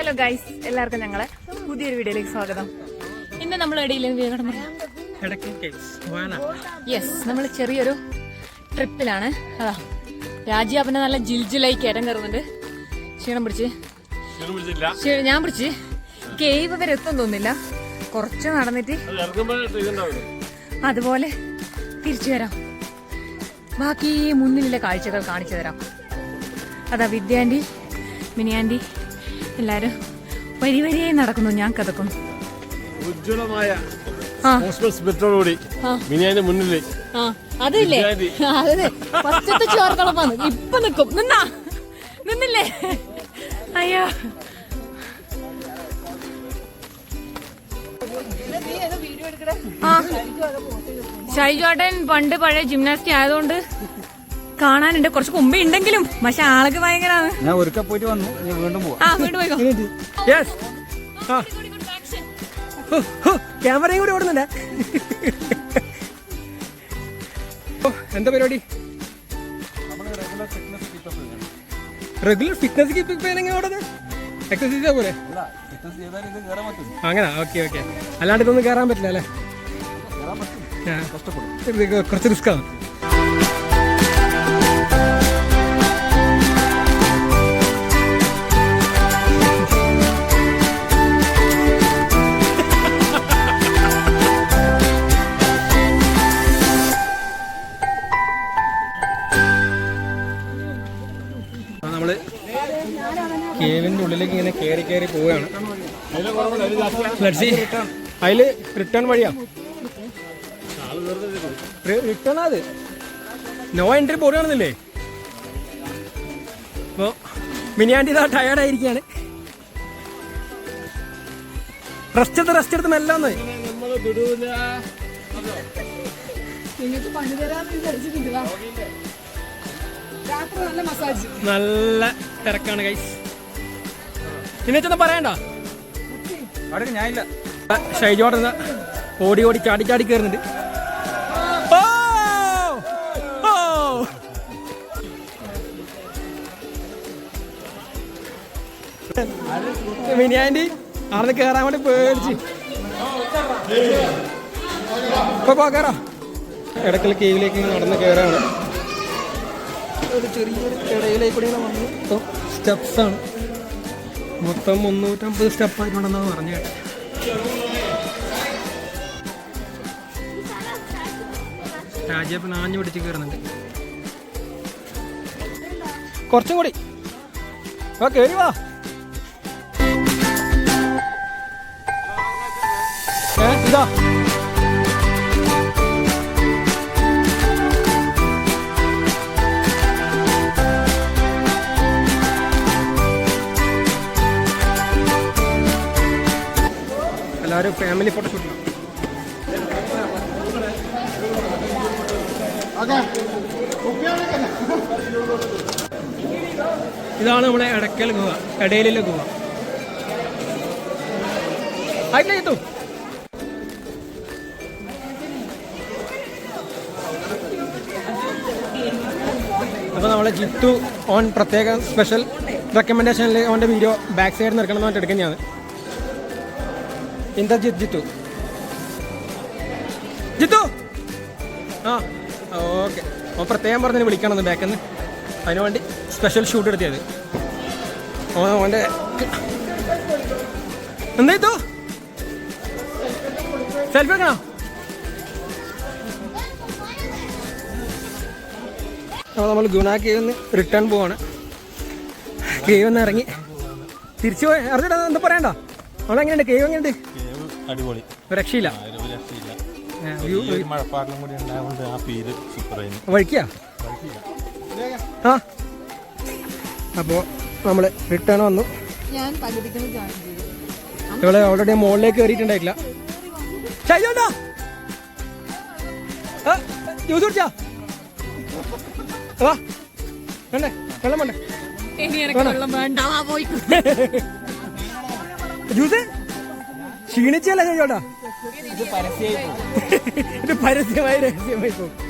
Hello guys എല്ലാവർക്കും ഞങ്ങളെ പുതിയൊരു വീഡിയോയിലേക്ക് സ്വാഗതം. ഇന്ന് നമ്മൾ യെസ് നമ്മൾ ചെറിയൊരു ട്രിപ്പിലാണ്. അതാ രാജ്യാപന നല്ല ജിൽജിലായി കയറ്റം കയറുന്നുണ്ട്. ക്ഷീണം പിടിച്ച്. ഞാൻ പിടിച്ച്. കേവ് വരെ എത്തും തോന്നില്ല കുറച്ച് നടന്നിട്ട് അതുപോലെ തിരിച്ചു വരാം. ബാക്കി മുന്നിലുള്ള കാഴ്ചകൾ കാണിച്ചു തരാം. അതാ വിദ്യാന്റി മിനിയാന്റി എല്ലാരും വരി വരിയായി നടക്കുന്നു ഞാൻ കഥക്കുന്നു ഉജ്ജ്വലമായ. മിനിയാന്റെ മുന്നിൽ അതില്ലേ. അതെ. ഫസ്റ്റത്തെ ഇപ്പൊ നിക്കും. നിന്നാ. നിന്നില്ലേ? അയ്യോ. ഷൈജോട്ടൻ പണ്ട് പഴയ ജിംനാസ്റ്റി ആയതുകൊണ്ട് കാണാനുണ്ട്. കുറച്ച് കുമ്പി ഉണ്ടെങ്കിലും. പക്ഷെ ആൾക്ക് ഭയങ്കരാണ്. ഞാൻ ഒരുക്ക പോയിട്ട് വന്നു. വീണ്ടും ആ വീണ്ടും പോയിക്കോ. ക്യാമറയും കൂടി ഓടുന്നുണ്ട്. എന്താ പരിപാടി? റെഗുലർ ഫിറ്റ്നസ് എക്സസൈസ് പോലെ? അങ്ങനെ? ഓക്കെ ഓക്കെ അല്ലാണ്ട് ഇതൊന്നും കയറാൻ പറ്റില്ല അല്ലേ? കുറച്ച് റിസ്ക് ആണ് നമ്മൾ കേവിന്റെ ഉള്ളിലേക്ക് ഇങ്ങനെ കയറി കയറി പോവുകയാണ്. അതിൽ റിട്ടേൺ വഴിയാ. റിട്ടേൺ അത്. നോ എൻട്രി പോരുകയാണെന്നില്ലേ അപ്പോ മിനിയാണ്ടി ഇതാ ടയർഡായിരിക്കാണ് റെസ്റ്റ് എടുത്ത് റെസ്റ്റ് എടുത്ത് മെല്ലെ ഒന്ന് നമ്മൾ വിടൂല നല്ല തിരക്കാണ് കൈസ് ഇന്നൊന്നും പറയണ്ട. അവിടെ ഞാനില്ല ഷൈജോടൻ ഓടി ഓടി ചാടി ചാടി കയറുന്നുണ്ട് ഓ! ഓ! മിനിയാന്റി അവിടെ കയറാൻ വേണ്ടി പേടിച്ച്. ഇപ്പൊ പോ ഇടക്കൽ കീവിലേക്ക് നടന്ന് കയറാണ് ഒരു ചെറിയൊരു ഇടയിലേക്ക് കൂടിയാണ് ഇങ്ങനെ വന്നു. ഇപ്പം സ്റ്റെപ്സ് ആണ്. മൊത്തം മുന്നൂറ്റമ്പത് സ്റ്റെപ്പ് ആയിട്ടുണ്ടെന്നാണ് പറഞ്ഞു കേട്ടത്. രാജയപ്പൻ ആഞ്ഞു പിടിച്ച് കയറുന്നുണ്ട്. കുറച്ചും കൂടി. ആ കേറി വാ. ഇതാ. എല്ലാവരും ഫാമിലി ഫോട്ടോഷൂട്ടിലാണ് ഇതാണ് നമ്മളെ ഇടയ്ക്കൽ ഗുഹ ഇടയിലെ ഗുഹ. ആയിട്ടില്ല എത്തും അപ്പോൾ നമ്മളെ ജിത്തു ഓൺ പ്രത്യേക സ്പെഷ്യൽ റെക്കമെൻഡേഷനിൽ ഓന്റെ വീഡിയോ ബാക്ക് സൈഡിൽ നിന്ന് എടുക്കണം എന്ന് പറഞ്ഞിട്ട് എടുക്കുന്നതാണ്. ഇന്ദ്രജിത്ത് ജിത്തു? ജിത്തു? ആ ഓക്കെ. ഓ പ്രത്യേകം പറഞ്ഞ് വിളിക്കണം ബാക്കിൽ അതിനു വേണ്ടി സ്പെഷ്യൽ ഷൂട്ട് എടുത്തത് ഓ ഓന്റെ എന്താ സെൽഫി എടുക്കണോ നമ്മൾ ഗുണ കേവന്ന് റിട്ടേൺ പോവാണ്. കേവന്ന് ഇറങ്ങി. തിരിച്ചു പോയി അറിഞ്ഞിട്ട് എന്താ പറയണ്ട? കേവ് എങ്ങനെയുണ്ട്? അടിപൊളി. രക്ഷയില്ല. ഒരു രക്ഷയില്ല. ആ, ഒരു മഴപ്പാടിലും കൂടി ഉണ്ടായതുകൊണ്ട് ആ ഫീൽ സൂപ്പറായിരുന്നു വഴിക്കാ? ആ. അപ്പോൾ നമ്മൾ റിട്ടേൺ വന്നു. ഇവിടെ ഓൾറെഡി മുകളിലേക്ക് കയറിയിട്ടുണ്ടായിട്ടില്ല ചെയ്യണ്ട ജ്യൂസ് കുടിച്ചാ? വാ. വേണ്ടേ? വെള്ളം വേണ്ടേ? ഇനി എനിക്ക് വെള്ളം വേണ്ട. ജ്യൂസ് ക്ഷീണിച്ചല്ല ചെയ്യോട്ടാ ഇത് പരസ്യമായി രഹസ്യമായി പോകും